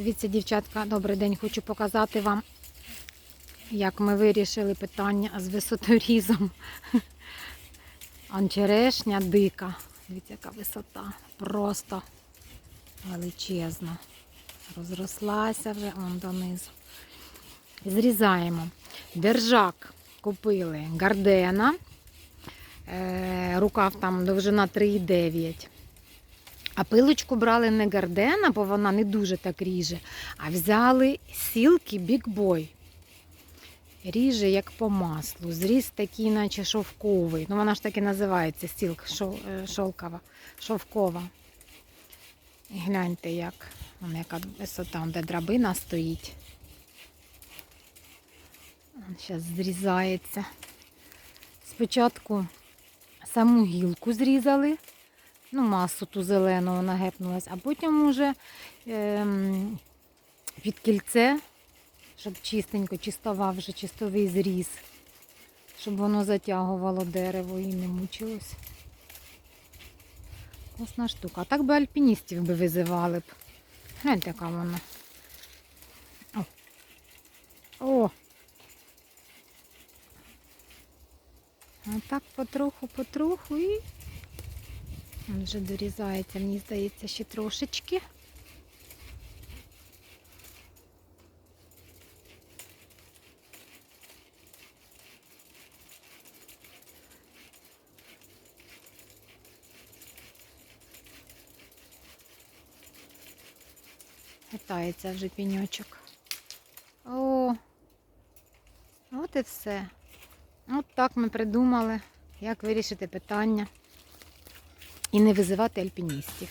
Дивіться, дівчатка, добрий день. Хочу показати вам, як ми вирішили питання з висоторізом. Анчерешня дика. Дивіться, яка висота. Просто величезна. Розрослася вже он донизу. Зрізаємо. Держак купили гардена. Е, рукав там довжина 3,9. А пилочку брали не гардена, бо вона не дуже так ріже, а взяли сілки бікбой. Ріже як по маслу. Зріз такий, наче шовковий. Ну, вона ж так і називається сілк шов, е, шовкова, шовкова. Гляньте, як вона яка висота, де драбина стоїть. Зараз зрізається. Спочатку саму гілку зрізали, ну, масу ту зелену вона гепнулась, а потім уже ем, під кільце, щоб чистенько, чистова вже чистовий зріз, щоб воно затягувало дерево і не мучилось. Класна штука. А так би альпіністів би визивали б. Гляньте, яка вона. О! О! А так потроху-потроху і Він вже дорізається, мені здається, ще трошечки. Гитається вже піньочок. О, от і все. От так ми придумали, як вирішити питання і не визивати альпіністів.